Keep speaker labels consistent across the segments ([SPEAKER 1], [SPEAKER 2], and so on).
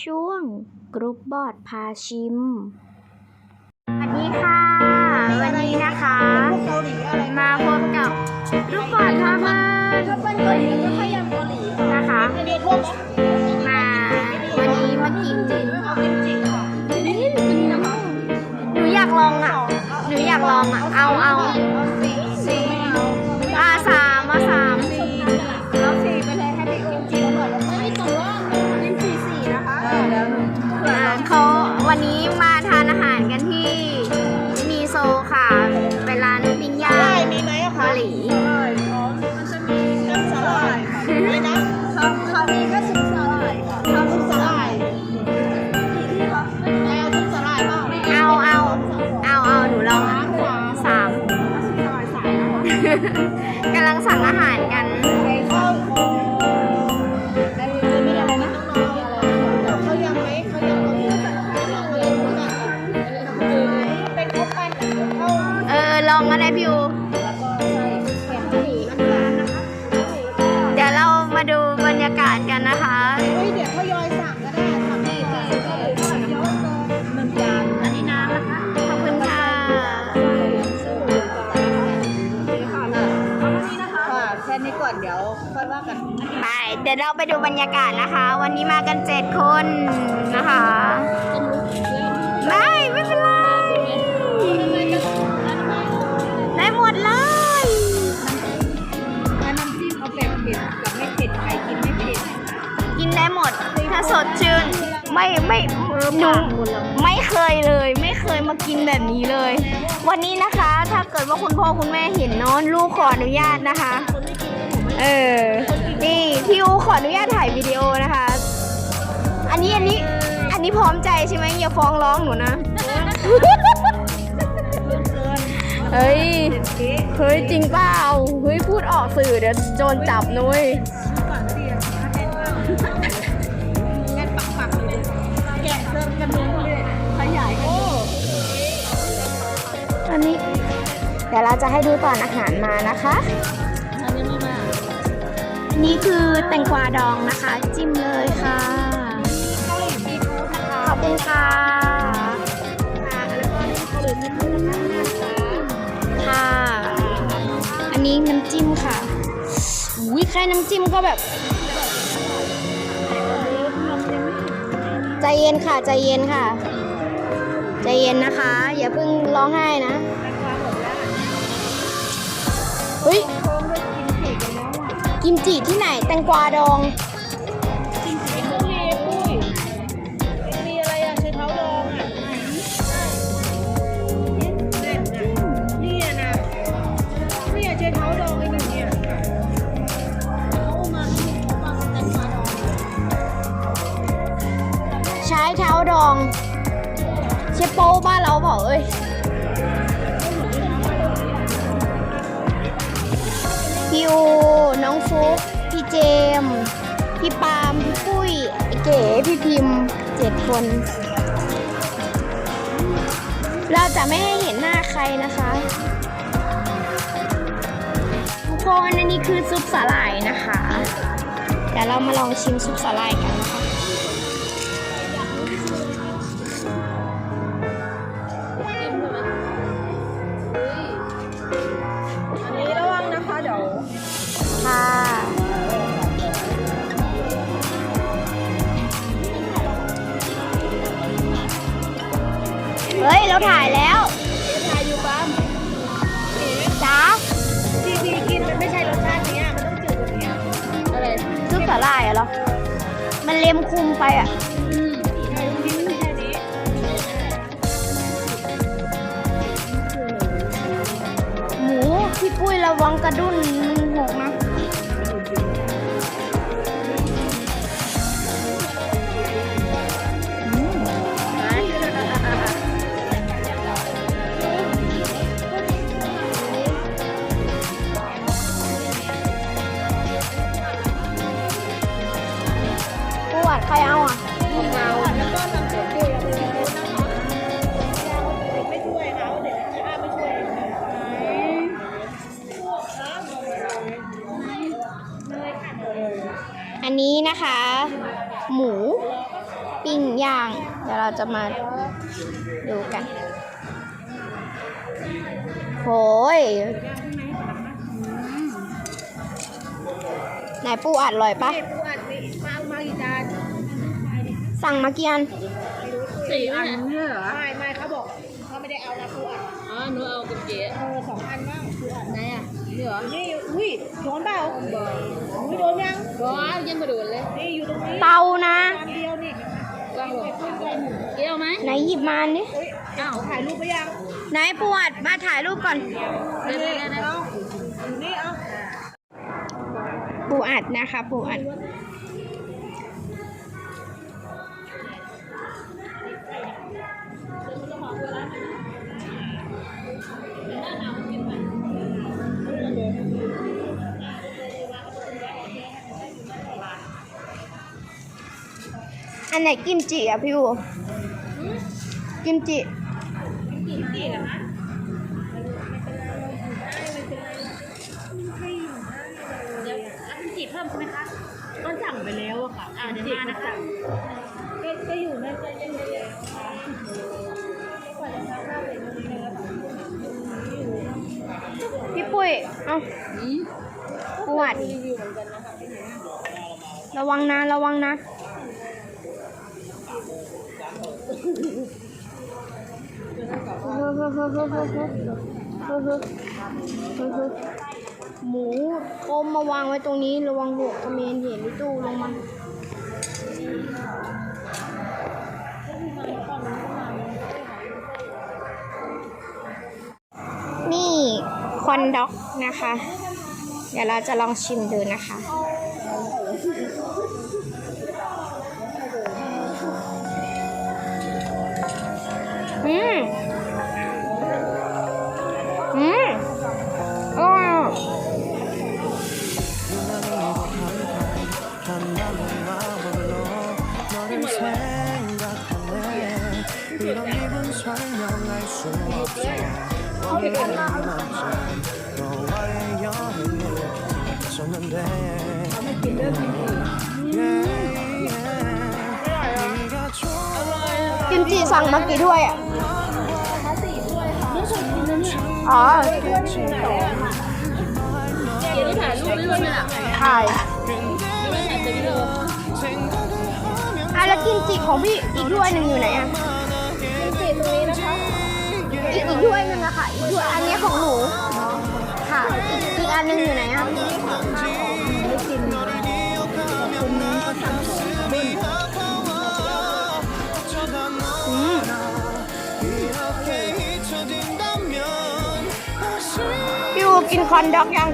[SPEAKER 1] ช่วงกรุ๊ปบอร์ดพาชิม สวัสดีค่ะ วันนี้นะคะ
[SPEAKER 2] เกาหลีอะไร
[SPEAKER 1] มาพบกับกรุ๊ปบอร์ดพาเมิน
[SPEAKER 2] ถ้าเป็นเกาหลีก็ขยำเกาหลี
[SPEAKER 1] นะคะ
[SPEAKER 2] เรียนพวก
[SPEAKER 1] มาวันนี้มากิน
[SPEAKER 2] เอาจริงๆค่ะ
[SPEAKER 1] หนูอยากลองอะ หนูอยากลองอะ เอาเอา
[SPEAKER 2] เอาสี่สี่ไม่เอา
[SPEAKER 1] อา
[SPEAKER 2] เดี๋ยวเราไป
[SPEAKER 1] ดูบรรยากาศนะคะ วันนี้มากันเจ็ดคนนะคะได้ไม่เป็นไรได้หมดเลย
[SPEAKER 2] น้ำจิ้มเอาแบบเผ็ดกับไม่เผ็ดใครกินไม่เผ็ด
[SPEAKER 1] กินได้หมดถ้าสดชื่นไม่ไม่หนูไม่เคยเลย ไม่เคยมากินแบบนี้เลย วันนี้นะคะ ถ้าเกิดว่าคุณพ่อคุณแม่เห็นเนาะลูกขออนุญาตนะคะ เออ นี่พี่อู ขออนุญาตถ่ายวิดีโอนะคะ อันนี้อันนี้อันนี้พร้อมใจใช่ไหมอย่าฟ้องร้องหนูนะ เฮ้ย เฮ้ยจริงเปล่า เฮ้ยพูดออกสื่อเดี๋ยวโจรจับนุ้ย
[SPEAKER 2] แค่ปักปักเลยแกะเพิ่มกันนู้นเลยขยายโอ้
[SPEAKER 1] อันนี้ เดี๋ยวเราจะให้ดูตอนอาหารมานะคะ
[SPEAKER 2] อันนี้ไม่มา
[SPEAKER 1] อันนี้คือแตงกวาดองนะคะ จิ้มเลยค่ะ
[SPEAKER 2] เกาหลีซีฟู้ดนะคะ
[SPEAKER 1] ขอบคุณค่ะ
[SPEAKER 2] ค่ะแล้วก็เกาหลีซีฟู้ดนะคะ
[SPEAKER 1] ค่ะ อันนี้น้ำจิ้มค่ะอุ้ยแค่น้ำจิ้มก็แบบ ใจเย็นค่ะ ใจเย็นค่ะ ใจเย็นนะคะ อย่าเพิ่งร้องไห้นะ กิมจิที่ไหนแตงกวาดอง
[SPEAKER 2] จริงๆก็มีปุ้ยมีอะไรอะใช้เท้าดองอะเด็ดอะนี่อะนะนี่อะใช้เท้าดองไอ้หนึ่งเนี่ยเขาเอามาเขามาแต่งมาดอง
[SPEAKER 1] ใช้เท้าดอง เชฟโป้บ้านเราเปล่าเอ้ย พี่อูน้องฟุกพี่เจม พี่ปาม พี่ปุ้ยไอเก๋พี่พิมพ์เจ็ดคน เราจะไม่ให้เห็นหน้าใครนะคะ ทุกคนอันนี้คือซุปสาหร่ายนะคะ เดี๋ยวเรามาลองชิมซุปสาหร่ายกันนะคะ
[SPEAKER 2] ย
[SPEAKER 1] เราถ่ายแล้ว
[SPEAKER 2] ทายอยู่บ้าง
[SPEAKER 1] จ้า
[SPEAKER 2] ทีทีกินมันไม่ใช่รสชาติเนี้ยมันต้องจืดกว่านี้อะไร
[SPEAKER 1] ซุปสาหร่ายอะเหรอ มันเล็มคุมไปอะ
[SPEAKER 2] อืมทายกินแค่นี้
[SPEAKER 1] หมูพี่ปุ้ยระวังกระดุนหกนะ อั
[SPEAKER 2] นนี้นะคะ
[SPEAKER 1] หมูปิ้งย่าง เดี๋ยวเราจะมาดูกันโหยไหนปูอัดอร่อยปะ
[SPEAKER 2] เด็กกูอัดนี่มาเอามากี่จาน
[SPEAKER 1] สั่งมากี่อัน
[SPEAKER 2] สี่อันเนี่ยเหรอไม่ไม่เขาบอกเขาไม่ได้เอานะกูอัด
[SPEAKER 3] อ๋อหนูเอากับเก๋
[SPEAKER 2] เออสองอันบ้างกูอัด
[SPEAKER 3] ไหนอะนี่ เหรอ
[SPEAKER 2] นี่อุ้ยโดนเปล่าอุ้ยโดนยัง
[SPEAKER 3] ว้าวยังไม่โดนเลย
[SPEAKER 2] นี่อยู่ตรงนี้
[SPEAKER 1] เตานะ
[SPEAKER 2] จานเดียวนี่
[SPEAKER 3] วางลงเก๋เอาไหม
[SPEAKER 1] ไหนหยิบมาอันนี่
[SPEAKER 2] อุ้ยอ้าวถ่ายรูปไปยัง
[SPEAKER 1] ไหนปูอัดมาถ่ายรูปก่อน
[SPEAKER 3] เดี๋ยว
[SPEAKER 2] นี่
[SPEAKER 3] เดี๋ยวเดี๋ยว
[SPEAKER 2] เอาอยู่นี่เอา
[SPEAKER 1] ปูอัดนะคะ ปูอัด อันไหนกิมจิอะพี่อูกิมจิ
[SPEAKER 3] เดี๋ยวรับเป็นจีบเพิ่มใช่ไหมคะก็สั่งไปแล้วอะค่ะอ่าเดี๋ยวมานะคะ
[SPEAKER 2] ก็ก็อยู่ในใจเย็น
[SPEAKER 1] พี่ปุ้ย เอา
[SPEAKER 3] อืม
[SPEAKER 1] ปูอัดระวังนะ ระวังนะ หมูต้มมาวางไว้ตรงนี้ระวังหัวกระเมนเห็นตู้ลงมานี่คอนด็อกนะคะ เดี๋ยวเราจะลองชิมดูนะคะ กินจีสั่งเมื่อกี้ด้วยอะ อ๋อ
[SPEAKER 3] เก๋ได้ถ่ายรูปด้วยไหมล่ะ
[SPEAKER 1] ถ่าย
[SPEAKER 3] ไม่ได้ถ่ายเต็มเลย
[SPEAKER 1] อะแล้วกิมจิของพี่อีกถ้วยหนึ่งอยู่ไหนอะกิมจิตรงนี้นะคะ อีกอีกถ้วยหนึ่งอะค่ะอีกถ้วยอันนี้ของหนูค่ะอีกอีกอันหนึงอยู่ไหนอะอื กินคอนด็อกยัง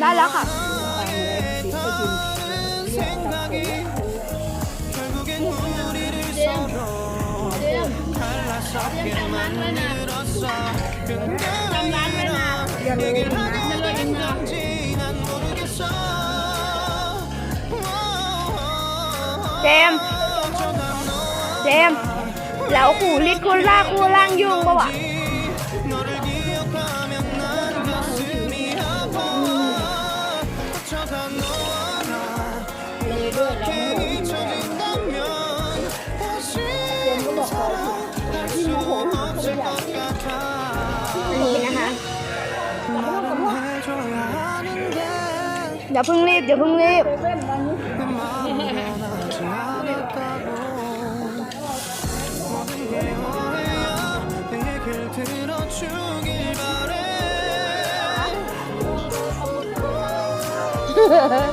[SPEAKER 1] ได้แล้วค่ะ เจมส์เจมส์แล้วขู่ลิดคุณลากคู่ล่างยุ่งปะวะ อย่าเพิ่งรีบอย่าเพิ่งรีบ
[SPEAKER 4] 내